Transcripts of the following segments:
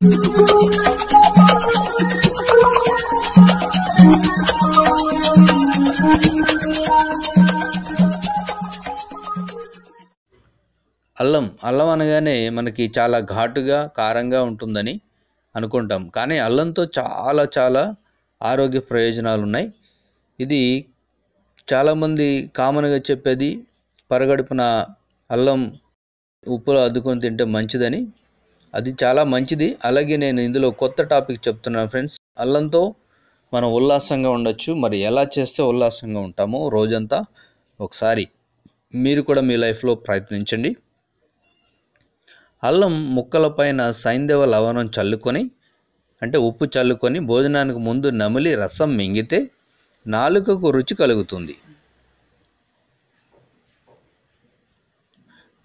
అల్లం అల్లం అనగానే మనకి చాలా ఘాటుగా కారంగా ఉంటుందని అనుకుంటాం. కానీ అల్లంతో చాలా చాలా ఆరోగ్య ప్రయోజనాలు ఉన్నాయి ఇది చాలామంది కామన్గా చెప్పేది పరగడుపున అల్లం ఉప్పులో అద్దుకొని తింటే మంచిదని. అది చాలా మంచిది. అలాగే నేను ఇందులో కొత్త టాపిక్ చెప్తున్నాను ఫ్రెండ్స్. అల్లంతో మనం ఉల్లాసంగా ఉండొచ్చు. మరి ఎలా చేస్తే ఉల్లాసంగా ఉంటామో రోజంతా ఒకసారి మీరు కూడా మీ లైఫ్లో ప్రయత్నించండి. అల్లం ముక్కలపైన సైంధవ లవణం చల్లుకొని అంటే ఉప్పు చల్లుకొని భోజనానికి ముందు నమిలి రసం మింగితే నాలుకకు రుచి కలుగుతుంది.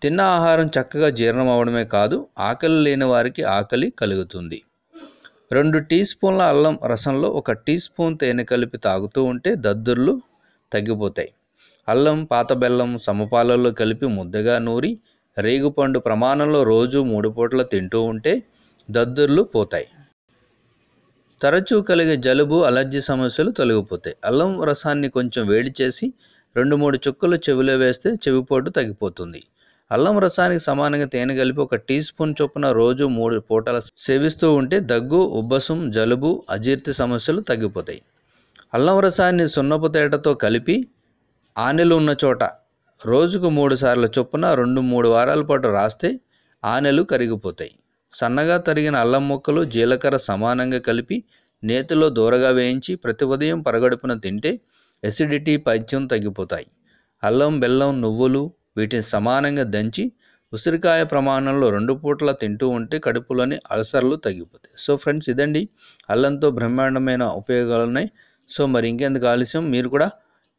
తిన్న ఆహారం చక్కగా జీర్ణం అవడమే కాదు ఆకలి లేని వారికి ఆకలి కలుగుతుంది. రెండు టీ స్పూన్ల అల్లం రసంలో ఒక టీ స్పూన్ తేనె కలిపి తాగుతూ ఉంటే దద్దుర్లు తగ్గిపోతాయి. అల్లం పాత బెల్లం సమపాలల్లో కలిపి ముద్దగా నూరి రేగుపండు ప్రమాణంలో రోజు మూడు పూటల తింటూ ఉంటే దద్దుర్లు పోతాయి. తరచూ కలిగే జలుబు అలర్జీ సమస్యలు తొలగిపోతాయి. అల్లం రసాన్ని కొంచెం వేడి చేసి రెండు మూడు చుక్కలు చెవిలో వేస్తే చెవిపోటు తగ్గిపోతుంది. అల్లం రసానికి సమానంగా తేనె కలిపి ఒక టీ స్పూన్ చొప్పున రోజు మూడు పూటల సేవిస్తూ ఉంటే దగ్గు ఉబ్బసం జలుబు అజీర్తి సమస్యలు తగ్గిపోతాయి. అల్లం రసాన్ని సున్నపు తేటతో కలిపి ఆనెలు ఉన్న చోట రోజుకు మూడు సార్లు చొప్పున రెండు మూడు వారాల పాటు రాస్తే ఆనెలు కరిగిపోతాయి. సన్నగా తరిగిన అల్లం ముక్కలు జీలకర్ర సమానంగా కలిపి నేతిలో దూరగా వేయించి ప్రతి ఉదయం పరగడుపున తింటే ఎసిడిటీ పైత్యం తగ్గిపోతాయి. అల్లం బెల్లం నువ్వులు వీటిని సమానంగా దంచి ఉసిరికాయ ప్రమాణంలో రెండు పూటలా తింటూ ఉంటే కడుపులోని అల్సర్లు తగ్గిపోతాయి. సో ఫ్రెండ్స్ ఇదండి. అల్లంతో బ్రహ్మాండమైన ఉపయోగాలు ఉన్నాయి సో మరి ఇంకెందుకు ఆలస్యం? మీరు కూడా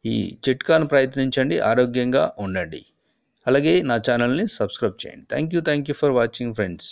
ఈ చిట్కాను ప్రయత్నించండి. ఆరోగ్యంగా ఉండండి. అలాగే నా ఛానల్ని సబ్స్క్రైబ్ చేయండి. Thank you thank you for watching friends.